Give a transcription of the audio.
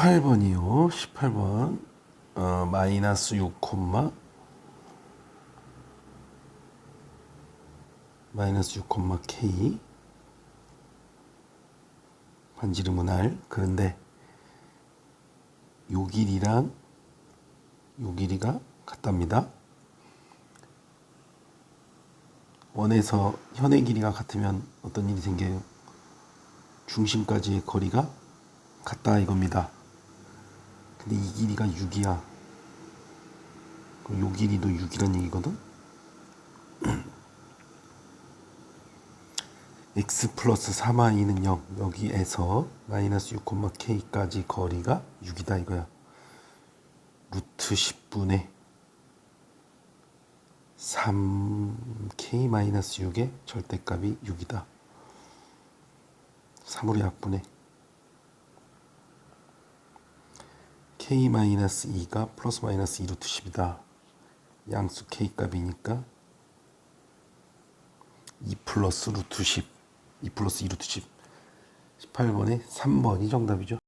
18번이요. 18번. 어, 마이너스 6 콤마 마이너스 6 콤마 K 반지름은 R. 그런데 요 길이랑 요 길이가 같답니다. 원에서 현의 길이가 같으면 어떤 일이 생겨요? 중심까지의 거리가 같다 이겁니다. 근데 이 길이가 6이야. 그럼 요 길이도 6이란 얘기거든? x 플러스 3i는 0 여기에서 마이너스 6, k까지 거리가 6이다 이거야. 루트 10분의 3k 마이너스 6의 절대값이 6이다. 3으로 약분해. K 마이너스 2가 플러스 마이너스 2 루트 10이다. 양수 k 값이니까 2 플러스 루트 10. 2 플러스 2 루트 10. 18번에 3번이 정답이죠.